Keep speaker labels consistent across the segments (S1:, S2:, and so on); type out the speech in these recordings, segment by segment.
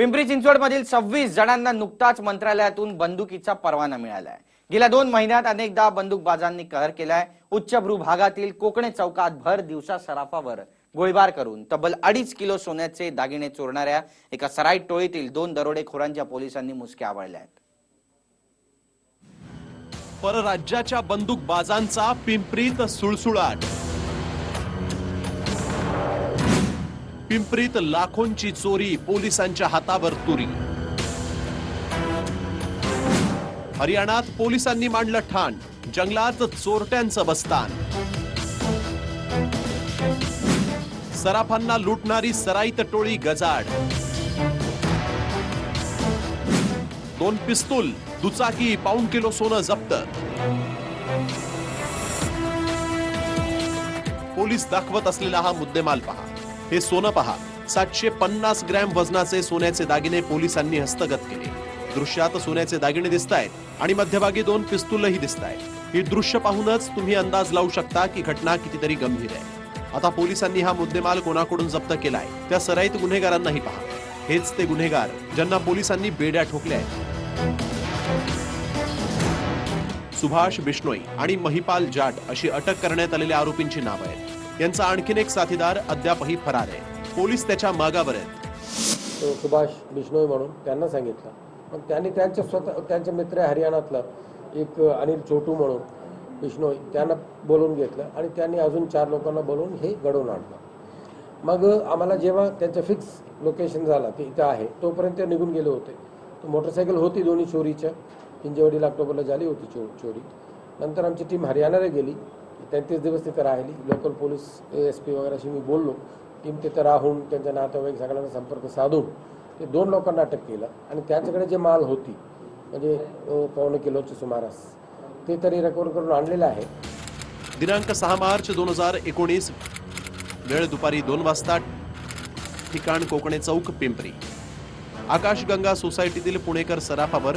S1: पिंपरी चिंचवडमधील सव्वीस जणांना नुकताच मंत्रालयातून बंदुकीचा परवाना मिळालाय. गेल्या दोन महिन्यात अनेकदा बंदूकबाजांनी कहर केलाय. उच्चभ्रू भागातील कोकणे चौकात भर दिवसा सराफावर गोळीबार करून तब्बल अडीच किलो सोन्याचे दागिने चोरणाऱ्या एका सराई टोळीतील दोन दरोडेखोरांच्या पोलिसांनी मुसक्या आवळल्या आहेत
S2: परराज्याच्या बंदूकबाजांचा पिंपरीत सुळसुळाट. पिंपरीत लाखोंची चोरी पोलिसांच्या हातावर तुरी. हरियाणात पोलिसांनी मांडलं ठाण जंगलात चोरट्यांचं बस्तान. सराफांना लुटणारी सराईत टोळी गजाड दोन पिस्तूल दुचाकी पाऊण किलो सोनं जप्त. पोलीस दाखवत असलेला हा मुद्देमाल पहा. हे सोनं पहा. सातशे पन्नास ग्रॅम वजनाचे सोन्याचे दागिने पोलिसांनी हस्तगत केले. दृश्यात सोन्याचे दागिने दिसत आहेत आणि मध्यभागी दोन पिस्तूलही दिसत आहेत ही दृश्य पाहूनच तुम्ही अंदाज लावू शकता की घटना कितीतरी गंभीर आहे. आता पोलिसांनी हा मुद्देमाल कोणाकडून जप्त केलाय त्या सराईत गुन्हेगारांनाही पहा. हेच ते गुन्हेगार ज्यांना पोलिसांनी बेड्या ठोकल्या आहेत. सुभाष बिश्नोई आणि महिपाल जाट अशी अटक करण्यात आलेल्या आरोपींची नावं आहेत. यांचा आणखीन एक साथीदार अद्यापही फरार आहे. पोलीस त्याच्या मागावर आहेत
S3: तो सुभाष बिश्नोई म्हणून त्यांना सांगितलं. मग त्यांनी त्यांच्या स्वतः त्यांचे मित्र आहे हरियाणातला एक अनिल छोटू म्हणून बिश्नोई त्यांना बोलून घेतलं आणि त्यांनी अजून चार लोकांना बोलवून हे घडवून आणलं. मग आम्हाला जेव्हा त्यांचं फिक्स लोकेशन झालं की इथं आहे तोपर्यंत ते निघून गेले होते. मोटरसायकल होती दोन्ही चोरीच्या. हिंजेवाडीला ऑक्टोबरला झाली होती चो चोरी. नंतर आमची टीम हरियाणाला गेली. तेहतीस दिवस तिथं राहिली. लोकल पोलीस एस पी वगैरेशी मी बोललो. टीम तिथं राहून त्यांच्या नातेवाईक सगळ्यांना संपर्क साधून ते दोन लोकांना अटक केलं. आणि त्यांच्याकडे जे माल होती म्हणजे पावणे किलोची सुमारास ते तरी रेकॉर्ड करून आणलेलं आहे.
S2: दिनांक सहा मार्च दोन हजार एकोणीस वेळ दुपारी दोन वाजता ठिकाण कोकणे चौक पिंपरी. आकाशगंगा सोसायटीतील पुणेकर सराफावर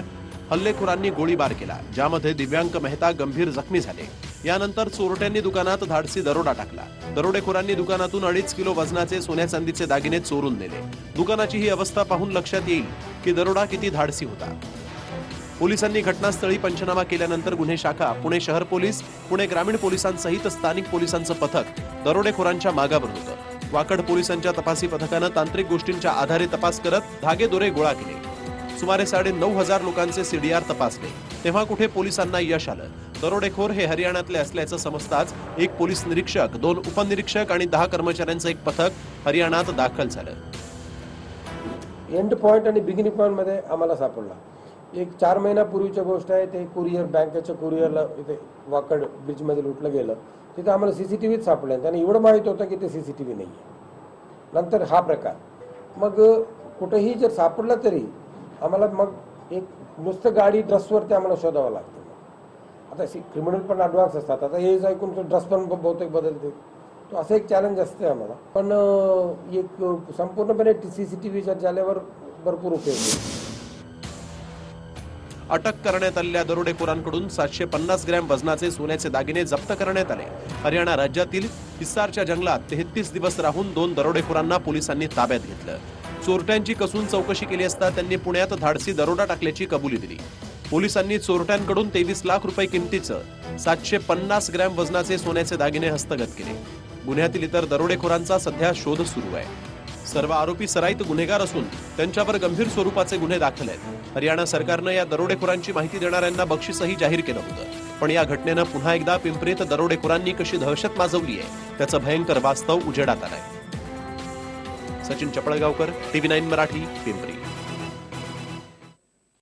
S2: हल्लेखोरांनी गोळीबार केला ज्यामध्ये दिव्यांक मेहता गंभीर जखमी झाले. यानंतर चोरट्यांनी दुकानात धाडसी दरोडा टाकला. दरोडेखोरांनी दुकानातून अडीच किलो वजनाचे सोन्या चांदीचे दागिने चोरून नेले. दुकानाची ही अवस्था पाहून लक्षात येईल की दरोडा किती धाडसी होता. पोलिसांनी घटनास्थळी पंचनामा केल्यानंतर गुन्हे शाखा पुणे शहर पोलीस पुणे ग्रामीण पोलिसांसहित स्थानिक पोलिसांचं पथक दरोडेखोरांच्या मागावर होतं. वाकड पोलिसांच्या तपासी पथकानं तांत्रिक गोष्टींच्या आधारे तपास करत धागे दोरे गोळा केले. सुमारे साडे नऊ हजार लोकांचे सीडीआर तपासले. तेव्हा कुठे पोलिसांना यश आलं? दरोडेखोर हे हरियाणातले असल्याचं समजताच एक पोलीस निरीक्षक दोन उपनिरीक्षक आणि दहा कर्मचाऱ्यांचं एक पथक हरियाणात दाखल झालं.
S3: एंड पॉईंट आणि बिगिनिंग पॉईंटमध्ये आम्हाला सापडला. एक चार महिन्यापूर्वीची गोष्ट आहे ते कुरिअर बँकेच्या कुरिअरला इथे वाकड ब्रिजमध्ये लुटलं गेलं. तिथे आम्हाला सी सी टी व्हीच सापडले त्यांना एवढं माहीत होतं की ते सी सी टी व्ही नाही आहे नंतर हा प्रकार. मग कुठेही जर सापडलं तरी आम्हाला मग एक नुसतं गाडी ड्रेसवरती आम्हाला शोधावं लागतं. आता क्रिमिनल पण ॲडव्हान्स असतात. आता हे ऐकून ड्रेस पण बहुतेक बदलते तो असं एक चॅलेंज असते आम्हाला. पण एक संपूर्णपणे सी सी टी व्हीच्या झाल्यावर भरपूर उपयोग
S2: अटक करण्यात आलेल्या दरोडेखोरांकडून सातशे पन्नास ग्रॅम वजनाचे सोन्याचे दागिने जप्त करण्यात आले. हरियाणा राज्यातील हिस्सारच्या जंगलात तेहतीस दिवस राहून दोन दरोडेखोरांना पोलिसांनी ताब्यात घेतलं. चोरट्यांची कसून चौकशी केली असता त्यांनी पुण्यात धाडसी दरोडा टाकल्याची कबुली दिली. पोलिसांनी चोरट्यांकडून तेवीस लाख रुपये किमतीचं सातशे पन्नास ग्रॅम वजनाचे सोन्याचे दागिने हस्तगत केले. गुन्ह्यातील इतर दरोडेखोरांचा सध्या शोध सुरू आहे. सर्व आरोपी सराईत गुन्हेगार असून त्यांच्यावर गंभीर स्वरूपाचे गुन्हे दाखल आहेत. हरियाणा सरकारनं या दरोडेखोरांची माहिती देणाऱ्यांना बक्षीसही जाहीर केलं होतं. पण या घटनेनं पुन्हा एकदा पिंपरीत दरोडेखोरांनी कशी दहशत माजवली आहे त्याचं भयंकर वास्तव उजेडात आलंय. Sachin Chapalgaonkar TV nine Marathi Pimpri.